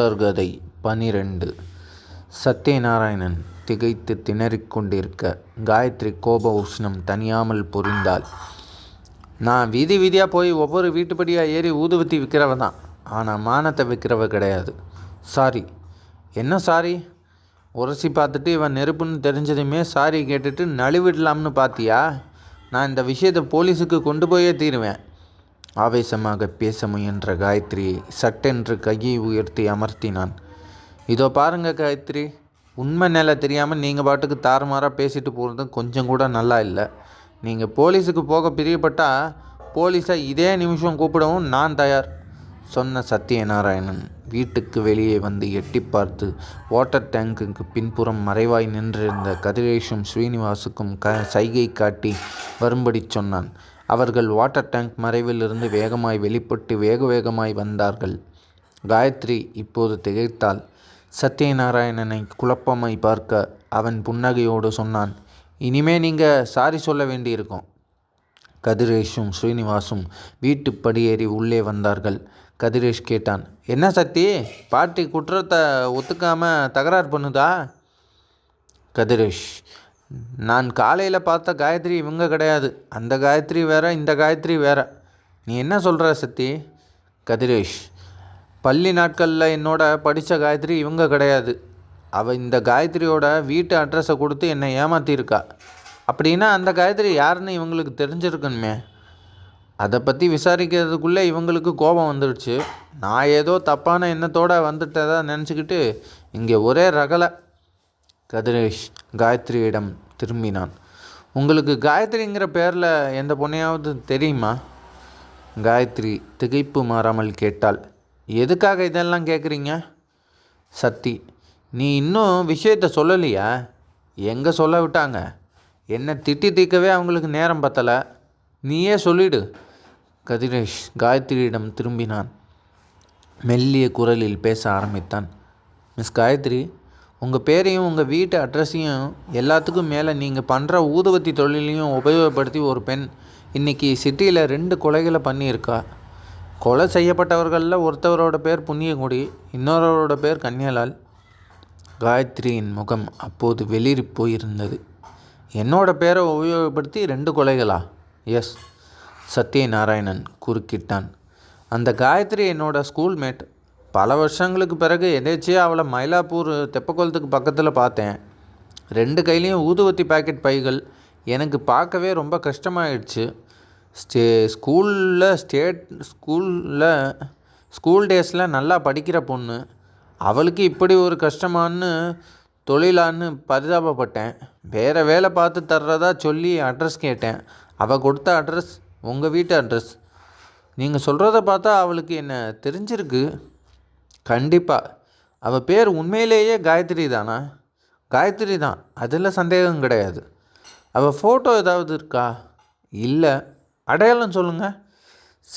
தொடர்கதை பனிரெண்டு. சத்யநாராயணன் திகைத்து திணறிக் கொண்டிருக்க காயத்ரி கோப உஷ்ணம் தனியாமல் புரிந்தாள். நான் வீதி வீதியாக போய் ஒவ்வொரு வீட்டுப்படியாக ஏறி ஊதுவத்தி விற்கிறவ தான். ஆனால் மானத்தை விற்கிறவ கிடையாது. சாரி. என்ன சாரி? உரசி பார்த்துட்டு இவன் நெருப்புன்னு தெரிஞ்சதுமே சாரி கேட்டுட்டு நழுவிடலாம்னு பார்த்தியா? நான் இந்த விஷயத்தை போலீஸுக்கு கொண்டு போயே தீருவேன். ஆவேசமாக பேச முயன்ற காயத்ரியை சட்டென்று கையை உயர்த்தி அமர்த்தினான். இதோ பாருங்க காயத்ரி உண்மை நிலை தெரியாமல் நீங்கள் பாட்டுக்கு தாறுமாறாக பேசிட்டு போகிறதும் கொஞ்சம் கூட நல்லா இல்லை. நீங்கள் போலீஸுக்கு போக பிரியப்பட்டால் போலீஸை இதே நிமிஷம் கூப்பிடவும் நான் தயார் சொன்ன சத்யநாராயணன் வீட்டுக்கு வெளியே வந்து எட்டி பார்த்து வாட்டர் டேங்குக்கு பின்புறம் மறைவாய் நின்றிருந்த கதிரேஷும் ஸ்ரீனிவாசுக்கும் க சைகை காட்டி வரும்படி சொன்னான். அவர்கள் வாட்டர் டேங்க் மறைவிலிருந்து வேகமாய் வெளிப்பட்டு வேக வேகமாய் வந்தார்கள். காயத்ரி இப்போது திகைத்தாள். சத்யநாராயணனை குழப்பமாய் பார்க்க அவன் புன்னகையோடு சொன்னான் இனிமே நீங்கள் சாரி சொல்ல வேண்டியிருக்கும். கதிரேஷும் ஸ்ரீனிவாசும் வீட்டு படியேறி உள்ளே வந்தார்கள். கதிரேஷ் கேட்டான் என்ன சத்தி? பாட்டி குற்றத்தை ஒத்துக்காமல் தகராறு பண்ணுதா? கதிரேஷ் நான் காலையில் பார்த்த காயத்ரி இவங்க கிடையாது. அந்த காயத்ரி வேற இந்த காயத்ரி வேற. நீ என்ன சொல்கிற சத்தி? கதிரேஷ் பள்ளி நாட்களில் என்னோட படித்த காயத்ரி இவங்க கிடையாது. அவள் இந்த காயத்ரியோட வீட்டு அட்ரஸை கொடுத்து என்னை ஏமாற்றியிருக்கா அப்படின்னா அந்த காயத்ரி யாருன்னு இவங்களுக்கு தெரிஞ்சிருக்கணுமே. அதை பற்றி விசாரிக்கிறதுக்குள்ளே இவங்களுக்கு கோபம் வந்துடுச்சு. நான் ஏதோ தப்பான எண்ணத்தோடு வந்துட்டதாக நினச்சிக்கிட்டு இங்கே ஒரே ரகலை. கதிரேஷ் காயத்ரியிடம் திரும்பினான். உங்களுக்கு காயத்ரிங்கிற பேரில் எந்த பொண்ணையாவது தெரியுமா? காயத்ரி திகைப்பு மாறாமல் கேட்டாள். எதுக்காக இதெல்லாம் கேட்குறீங்க சத்தி நீ இன்னும் விஷயத்த சொல்லலையா? எங்கே சொல்ல விட்டாங்க? என்னை திட்டி தீக்கவே அவங்களுக்கு நேரம் பத்தலை. நீயே சொல்லிடு. கதிரேஷ் காயத்ரியிடம் திரும்பினான். மெல்லிய குரலில் பேச ஆரம்பித்தான். மிஸ் காயத்ரி உங்கள் பேரையும் உங்கள் வீட்டு அட்ரஸையும் எல்லாத்துக்கும் மேலே நீங்கள் பண்ணுற ஊதுவத்தி தொழிலையும் உபயோகப்படுத்தி ஒரு பெண் இன்றைக்கி சிட்டியில் ரெண்டு கொலைகளை பண்ணியிருக்கா. கொலை செய்யப்பட்டவர்களில் ஒருத்தவரோட பேர் புண்ணியங்குடி இன்னொருவரோட பேர் கன்யாலால் காயத்ரியின் முகம் அப்போது வெளிரி போயிருந்தது. என்னோட பேரை உபயோகப்படுத்தி ரெண்டு கொலைகளா? எஸ் சத்யநாராயணன் குறுக்கிட்டான். அந்த காயத்ரி என்னோட ஸ்கூல்மேட் பல வருஷங்களுக்கு பிறகு எதேச்சியாக அவளை மயிலாப்பூர் தெப்பக்குளத்துக்கு பக்கத்தில் பார்த்தேன். ரெண்டு கையிலையும் ஊதுவத்தி பாக்கெட் பைகள். எனக்கு பார்க்கவே ரொம்ப கஷ்டமாயிடுச்சு. ஸ்டே ஸ்கூலில் ஸ்டேட் ஸ்கூலில் ஸ்கூல் டேஸில் நல்லா படிக்கிற பொண்ணு. அவளுக்கு இப்படி ஒரு கஷ்டமான்னு தொழிலான்னு பரிதாபப்பட்டேன். வேறு வேலை பார்த்து தர்றதா சொல்லி அட்ரஸ் கேட்டேன். அவள் கொடுத்த அட்ரஸ் உங்கள் வீட்டு அட்ரஸ் நீங்கள் சொல்கிறத பார்த்தா அவளுக்கு என்ன தெரிஞ்சிருக்கு? கண்டிப்பாக அவள் பேர் உண்மையிலேயே காயத்ரி தானா? காயத்ரி தான். அதில் சந்தேகம் கிடையாது. அவள் ஃபோட்டோ ஏதாவது இருக்கா? இல்லை. அடையாளம் சொல்லுங்கள்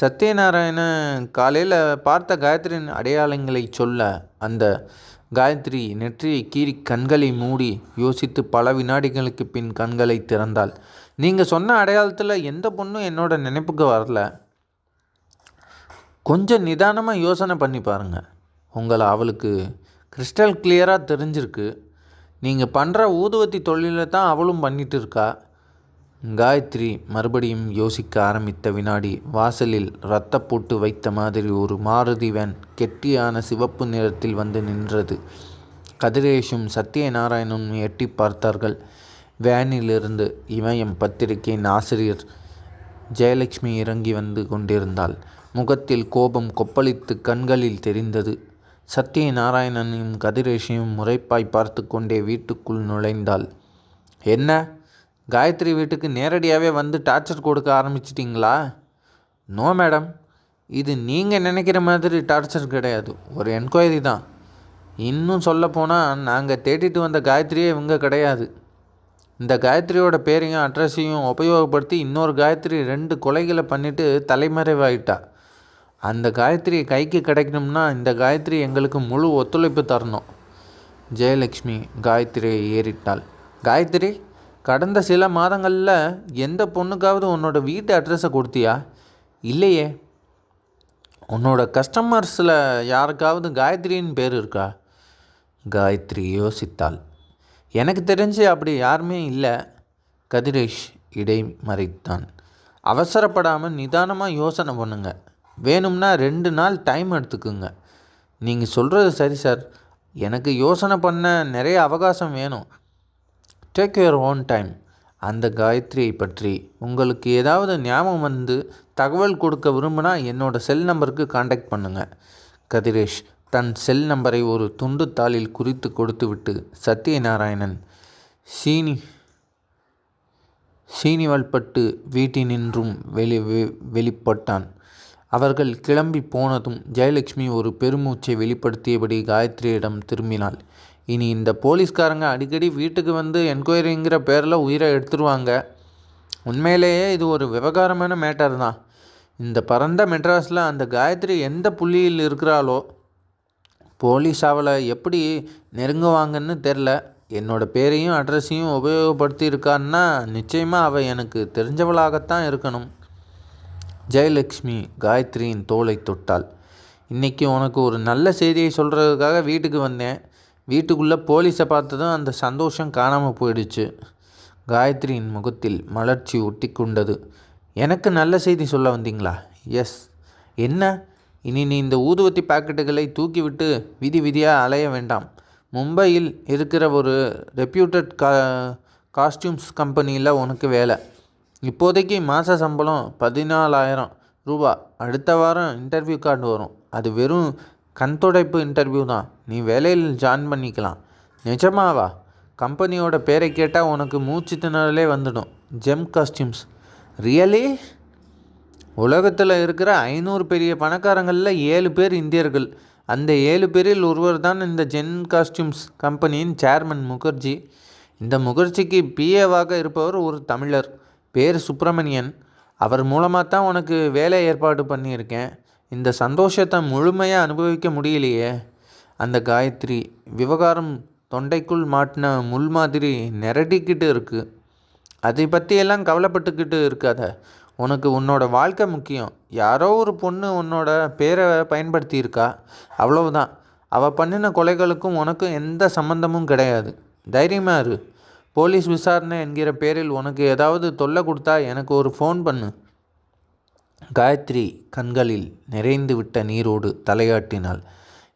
சத்யநாராயணன் காலையில் பார்த்த காயத்ரியின் அடையாளங்களை சொல்ல அந்த காயத்ரி நெற்றியை கீறி கண்களை மூடி யோசித்து பல வினாடிகளுக்கு பின் கண்களை திறந்தாள். நீங்கள் சொன்ன அடையாளத்தில் எந்த பொண்ணும் என்னோட நினைப்புக்கு வரல. கொஞ்சம் நிதானமாக யோசனை பண்ணி பாருங்கள் உங்களை அவளுக்கு கிறிஸ்டல் கிளியராக தெரிஞ்சிருக்கு. நீங்கள் பண்ணுற ஊதுவத்தி தொழிலை தான் அவளும் பண்ணிட்டு இருக்கா காயத்ரி மறுபடியும் யோசிக்க ஆரம்பித்த வினாடி வாசலில் ரத்த போட்டு வைத்த மாதிரி ஒரு மாருதி வேன் கெட்டியான சிவப்பு நிறத்தில் வந்து நின்றது. கதிரேஷும் சத்யநாராயணனும் எட்டி பார்த்தார்கள். வேனிலிருந்து இமயம் பத்திரிகையின் ஆசிரியர் ஜெயலட்சுமி இறங்கி வந்து கொண்டிருந்தாள். முகத்தில் கோபம் கொப்பளித்து கண்களில் தெரிந்தது. சத்யநாராயணனையும் கதிரேஷையும் முறைப்பாய் பார்த்து கொண்டே வீட்டுக்குள் நுழைந்தாள். என்ன? காயத்ரி வீட்டுக்கு நேரடியாகவே வந்து டார்ச்சர் கொடுக்க ஆரம்பிச்சிட்டிங்களா? No madam. இது நீங்கள் நினைக்கிற மாதிரி டார்ச்சர் கிடையாது. ஒரு என்கொயரி தான். இன்னும் சொல்லப்போனால் நாங்கள் தேடிட்டு வந்த காயத்ரியே இவங்க கிடையாது. இந்த காயத்ரியோட பேரையும் அட்ரஸையும் உபயோகப்படுத்தி இன்னொரு காயத்ரி ரெண்டு கொலைகளை பண்ணிவிட்டு தலைமறைவாயிட்டா. அந்த காயத்ரி கைக்கு கிடைக்கணும்னா இந்த காயத்ரி எங்களுக்கு முழு ஒத்துழைப்பு தரணும். ஜெயலக்ஷ்மி காயத்ரியை ஏறிட்டாள். காயத்ரி கடந்த சில மாதங்களில் எந்த பொண்ணுக்காவது உன்னோட வீட்டு அட்ரஸை கொடுத்தியா? இல்லையே. உன்னோட கஸ்டமர்ஸில் யாருக்காவது காயத்ரின்னு பேர் இருக்கா? காயத்ரி யோசித்தாள். எனக்கு தெரிஞ்சு அப்படி யாருமே இல்லை. கதிரேஷ் இடை மறைத்தான் அவசரப்படாமல் நிதானமாக யோசனை பண்ணுங்கள் வேணும்னா ரெண்டு நாள் டைம் எடுத்துக்குங்க. நீங்கள் சொல்கிறது சரி சார் எனக்கு யோசனை பண்ண நிறைய அவகாசம் வேணும். டேக் யுவர் ஓன் டைம் அந்த காயத்ரியை பற்றி உங்களுக்கு ஏதாவது ஞாபகம் வந்து தகவல் கொடுக்க விரும்பினா என்னோட செல் நம்பருக்கு காண்டாக்ட் பண்ணுங்கள் கதிரேஷ் தன் செல் நம்பரை ஒரு துண்டு தாளில் குறித்து கொடுத்துவிட்டு சத்யநாராயணன் சீனி சீனிவல்பட்டு வீட்டினின்றும் வெளி வெ- வெளிப்பட்டான். அவர்கள் கிளம்பி போனதும் ஜெயலட்சுமி ஒரு பெருமூச்சை வெளிப்படுத்தியபடி காயத்ரியிடம் திரும்பினாள். இனி இந்த போலீஸ்காரங்க அடிக்கடி வீட்டுக்கு வந்து என்கொயரிங்கிற பேரில் உயிரை எடுத்துருவாங்க. உண்மையிலேயே இது ஒரு விவகாரமான மேட்டர் தான். இந்த பரந்த மெட்ராஸில் அந்த காயத்ரி எந்த புள்ளியில் இருக்கிறாளோ போலீஸ் அவளை எப்படி நெருங்குவாங்கன்னு தெரில. என்னோட பேரையும் அட்ரஸையும் உபயோகப்படுத்தி இருக்கான்னா நிச்சயமாக அவள் எனக்கு தெரிஞ்சவளாகத்தான் இருக்கணும். ஜெயலக்ஷ்மி காயத்ரியின் தோலை தொட்டாள். இன்றைக்கி உனக்கு ஒரு நல்ல செய்தியை சொல்கிறதுக்காக வீட்டுக்கு வந்தேன். வீட்டுக்குள்ளே போலீஸை பார்த்ததும் அந்த சந்தோஷம் காணாமல் போயிடுச்சு. காயத்ரியின் முகத்தில் மலர்ச்சி ஒட்டி கொண்டது. எனக்கு நல்ல செய்தி சொல்ல வந்தீங்களா? எஸ். என்ன? இனி நீ இந்த ஊதுவத்தி பாக்கெட்டுகளை தூக்கிவிட்டு விதி விதியாக அலைய வேண்டாம். மும்பையில் இருக்கிற ஒரு ரெப்யூட்டட் கா காஸ்டியூம்ஸ் கம்பெனியில் உனக்கு வேலை. இப்போதைக்கு மாத சம்பளம் பதினாலாயிரம் ரூபா. அடுத்த வாரம் இன்டர்வியூ கார்டு வரும். அது வெறும் கண் துடைப்பு இன்டர்வியூ தான். நீ வேலையில் ஜாயின் பண்ணிக்கலாம். நிஜமாவா? கம்பெனியோட பேரை கேட்டால் உனக்கு மூச்சு திணறலே வந்துடும். ஜெம் காஸ்டியூம்ஸ் ரியலி உலகத்தில் இருக்கிற ஐநூறு பெரிய பணக்காரங்களில் ஏழு பேர் இந்தியர்கள். அந்த ஏழு பேரில் ஒருவர் தான் இந்த ஜென் காஸ்டியூம்ஸ் கம்பெனியின் சேர்மன் முகர்ஜி. இந்த முகர்ஜிக்கு பிஏவாக இருப்பவர் ஒரு தமிழர். பேர் சுப்பிரமணியன். அவர் மூலமாக தான் உனக்கு வேலை ஏற்பாடு பண்ணியிருக்கேன். இந்த சந்தோஷத்தை முழுமையாக அனுபவிக்க முடியலையே. அந்த காயத்ரி விவகாரம் தொண்டைக்குள் மாட்டின முள் மாதிரி நிரட்டிக்கிட்டு இருக்குது அதை பற்றியெல்லாம் கவலைப்பட்டுக்கிட்டு இருக்காத. உனக்கு உன்னோட வாழ்க்கை முக்கியம். யாரோ ஒரு பொண்ணு உன்னோட பேரை பயன்படுத்தியிருக்கா. அவ்வளவுதான். அவள் பண்ணின கொலைகளுக்கும் உனக்கும் எந்த சம்மந்தமும் கிடையாது. தைரியமாக இரு. போலீஸ் விசாரணை என்கிற பேரில் உனக்கு ஏதாவது தொல்லை கொடுத்தா எனக்கு ஒரு ஃபோன் பண்ணு. காயத்ரி கண்களில் நிறைந்து விட்ட நீரோடு தலையாட்டினாள்.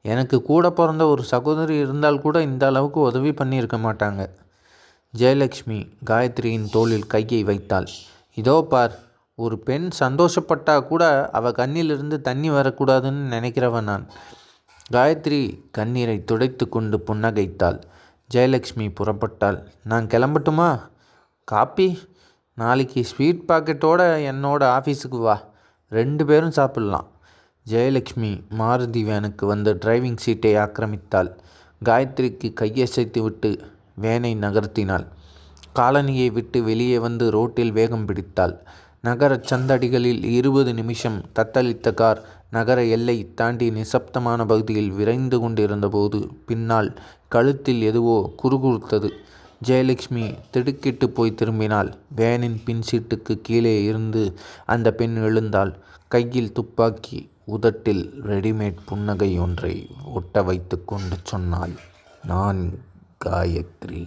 எனக்கு கூட பிறந்த ஒரு சகோதரி இருந்தால் கூட இந்த அளவுக்கு உதவி பண்ணியிருக்க மாட்டாங்க. ஜெயலக்ஷ்மி காயத்ரியின் தோளில் கையை வைத்தாள். இதோ பார் ஒரு பெண் சந்தோஷப்பட்டா கூட அவ கண்ணிலிருந்து தண்ணி வரக்கூடாதுன்னு நினைக்கிறவன் நான். காயத்ரி கண்ணீரை துடைத்து கொண்டு புன்னகைத்தாள். ஜெயலக்ஷ்மி புறப்பட்டாள். நான் கிளம்பட்டுமா? காப்பி நாளைக்கு ஸ்வீட் பாக்கெட்டோட என்னோட ஆஃபீஸுக்கு வா. ரெண்டு பேரும் சாப்பிட்லாம். ஜெயலக்ஷ்மி மாருதி வேனுக்கு வந்து டிரைவிங் சீட்டை ஆக்கிரமித்தாள். காயத்ரிக்கு கையசைத்து விட்டு வேனை நகர்த்தினாள். காலனியை விட்டு வெளியே வந்து ரோட்டில் வேகம் பிடித்தாள். நகர சந்தடிகளில் இருபது நிமிஷம் தத்தளித்த கார் நகர எல்லை தாண்டி நிசப்தமான பகுதியில் விரைந்து கொண்டிருந்தபோது பின்னால் கழுத்தில் எதுவோ குறுகுறுத்தது. ஜெயலக்ஷ்மி திடுக்கிட்டு போய் திரும்பினாள். வேனின் பின் சீட்டுக்கு கீழே இருந்து அந்த பெண் எழுந்தாள். கையில் துப்பாக்கி உதட்டில் ரெடிமேட் புன்னகை ஒன்றை ஒட்ட வைத்து கொண்டு சொன்னாள். நான் காயத்ரி.